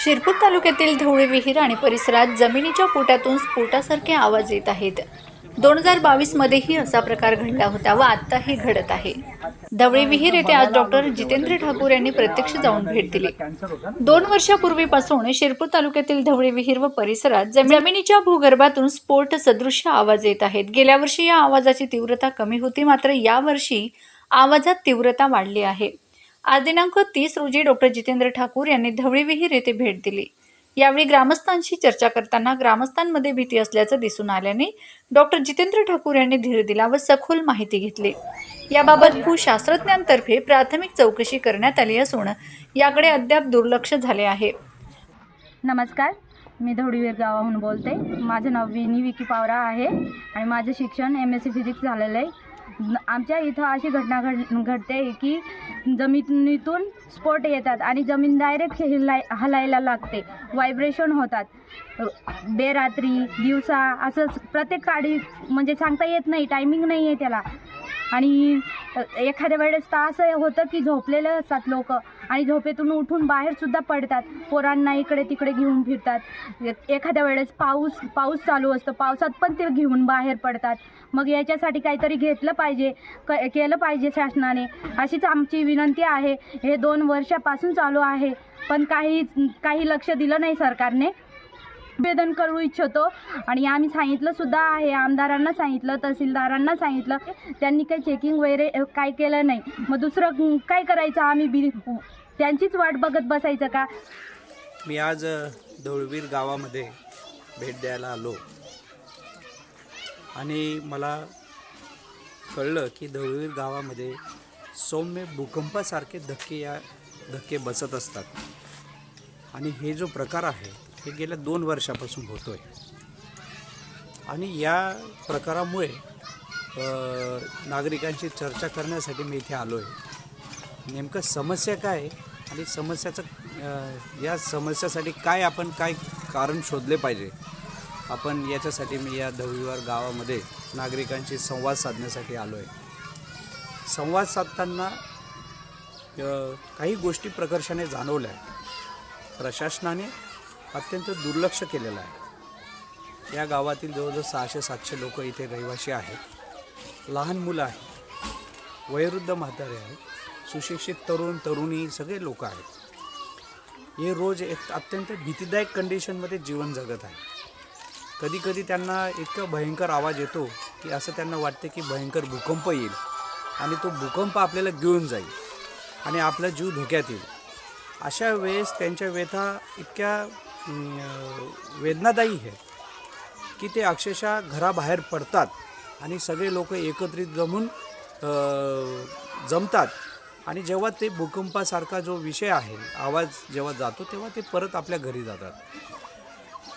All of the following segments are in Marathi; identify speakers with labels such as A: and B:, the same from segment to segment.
A: शिरपूर तालुक्यातील धवळी विहीर आणि परिसरात जमिनीच्या पोटातून स्फोटासारखे आवाज येत आहेत. दोन हजार बावीस मध्येही असा प्रकार घडला होता व आत्ताही घडत आहे. धवळी विहीर येथे आज डॉक्टर जितेंद्र ठाकूर यांनी प्रत्यक्ष जाऊन भेट दिली. दोन वर्षापूर्वीपासून शिरपूर तालुक्यातील धवळी विहीर व परिसरात जमिनीच्या भूगर्भातून स्फोट सदृश्य आवाज येत आहेत. गेल्या वर्षी या आवाजाची तीव्रता कमी होती मात्र यावर्षी आवाजात तीव्रता वाढली आहे. आज दिनांक तीस रोजी डॉक्टर जितेंद्र ठाकूर यांनी धवळी विहीर येथे भेट दिली. यावेळी ग्रामस्थांशी चर्चा करताना ग्रामस्थांमध्ये भीती असल्याचं दिसून आल्याने डॉक्टर जितेंद्र ठाकूर यांनी धीर दिला व सखोल माहिती घेतली. याबाबत भूशास्त्रज्ञांतर्फे प्राथमिक चौकशी करण्यात आली असून याकडे अद्याप दुर्लक्ष झाले आहे.
B: नमस्कार मी धवडीवीर गावाहून बोलते. माझं नाव विनी विकी पावरा आहे आणि माझं शिक्षण एम एस सी फिजिक्स झालेलं आहे. आमच्या इथं अशी घटना घड घडते की जमिनीतून स्फोट येतात आणि जमीन डायरेक्ट हिलाय हलायला लागते. व्हायब्रेशन होतात. बेरात्री दिवसा असंच प्रत्येक काळी म्हणजे सांगता येत नाही टायमिंग नाही आहे त्याला. आणि एखाद्या वेळेस तर असं होतं की झोपलेले असतात लोक आणि झोपेतून उठून बाहेरसुद्धा पडतात. पोरांना इकडे तिकडे घेऊन फिरतात. एखाद्या वेळेस पाऊस पाऊस चालू असतं. पावसात पण ते घेऊन बाहेर पडतात. मग याच्यासाठी काहीतरी घेतलं पाहिजे क केलं पाहिजे शासनाने. अशीच आमची विनंती आहे. हे दोन वर्षापासून चालू आहे. पण काही काही लक्ष दिलं नाही सरकारने. निवेदन करू इच्छितो. आणि आम्ही सांगितलं सुद्धा आहे आमदारांना सांगितलं तहसीलदारांना सांगितलं त्यांनी काही चेकिंग वगैरे काय केलं नाही. मग दुसरं काय करायचं आम्ही बी त्यांचीच वाट बघत बसायचं का?
C: मी आज अ, गावामध्ये भेट द्यायला आलो. आणि मला कळलं की धवळवीर गावामध्ये सौम्य भूकंपासारखे धक्के या धक्के बसत असतात. आणि हे जो प्रकार आहे हे गेल्या दोन वर्षापासून होतो आहे आणि या प्रकारामुळे नागरिकांशी नागरिकांची चर्चा करण्यासाठी मी इथे आलो आहे नेमकं समस्या काय आहे आणि समस्याचं या समस्यासाठी काय आपण काय कारण शोधले पाहिजे? आपण याच्यासाठी मी या धवळीवर गावामध्ये नागरिकांशी संवाद साधण्यासाठी आलो आहे संवाद साधताना काही गोष्टी प्रकर्षाने जाणवल्या. प्रशासनाने अत्यंत दुर्लक्ष केलेलं आहे. या गावातील जवळजवळ सहाशे सातशे लोक इथे रहिवासी आहेत. लहान मुलं आहेत. वयोवृद्ध म्हातारे आहेत. सुशिक्षित तरुण तरुणी सगळे लोक आहेत. हे रोज एक अत्यंत भीतीदायक कंडिशनमध्ये जीवन जगत आहे. कधी कधी त्यांना इतका भयंकर आवाज येतो की असं त्यांना वाटते की भयंकर भूकंप येईल आणि तो भूकंप आपल्याला घेऊन जाईल आणि आपला जीव धोक्यात येईल. अशा वेळेस त्यांच्या व्यथा इतक्या वेदनादायी आहे की ते अक्षरशः घराबाहेर पडतात आणि सगळे लोक एकत्रित जमून जमतात. आणि जेव्हा ते भूकंपासारखा जो विषय आहे आवाज जेव्हा जातो तेव्हा ते परत आपल्या घरी जातात.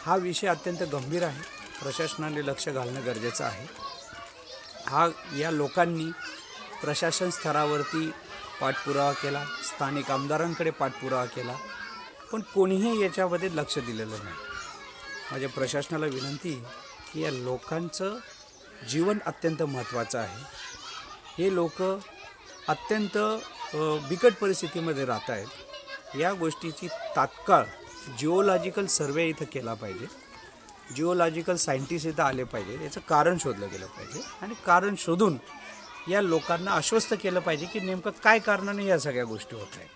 C: हा विषय अत्यंत गंभीर आहे. प्रशासनाने लक्ष घालणं गरजेचं आहे. हा या लोकांनी प्रशासन स्तरावरती पाठपुरावा केला स्थानिक आमदारांकडे पाठपुरावा केला. पण कोणीही याच्यामध्ये लक्ष दिलेलं नाही. माझ्या प्रशासनाला विनंती की या लोकांचं जीवन अत्यंत महत्त्वाचं आहे. हे लोक अत्यंत बिकट परिस्थितीमध्ये राहत आहेत. या गोष्टीची तात्काळ जिओलॉजिकल सर्वे इथं केला पाहिजे. जिओलॉजिकल सायंटिस्ट इथं आले पाहिजे. याचं कारण शोधलं गेलं पाहिजे. आणि कारण शोधून या लोकांना आश्वस्त केलं पाहिजे की नेमकं काय कारणाने या सगळ्या गोष्टी होत आहेत.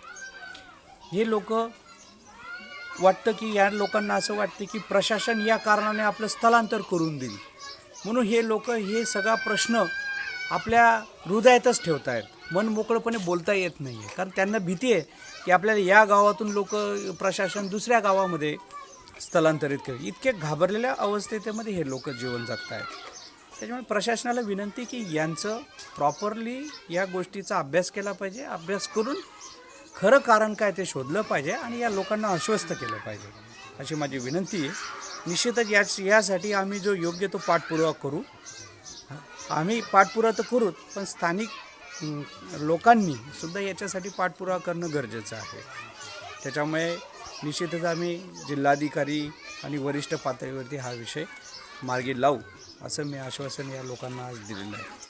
C: हे लोक वाटतं की या लोकांना असं वाटतं की प्रशासन या कारणाने आपलं स्थलांतर करून देईल. म्हणून हे लोक हे सगळा प्रश्न आपल्या हृदयातच ठेवत आहेत मन मोकळंपणे बोलता येत नाही आहे कारण त्यांना भीती आहे की आपल्याला या गावातून लोक प्रशासन दुसऱ्या गावामध्ये स्थलांतरित करेल. इतके घाबरलेल्या अवस्थेमध्ये हे लोक जीवन जगत आहेत त्याच्यामुळे प्रशासनाला विनंती की यांचं प्रॉपरली या गोष्टीचा अभ्यास केला पाहिजे. अभ्यास करून खरं कारण काय ते शोधलं पाहिजे आणि या लोकांना आश्वस्त केलं पाहिजे. अशी माझी विनंती आहे. निश्चितच याच यासाठी आम्ही जो योग्य तो पाठपुरावा करू. आम्ही पाठपुरावा तर करूच पण स्थानिक लोकांनी सुद्धा याच्यासाठी पाठपुरावा करणं गरजेचं आहे. त्याच्यामुळे निश्चितच आम्ही जिल्हाधिकारी आणि वरिष्ठ पातळीवरती हा विषय मार्गी लावू असं मी आश्वासन या लोकांना आज दिलेलं आहे.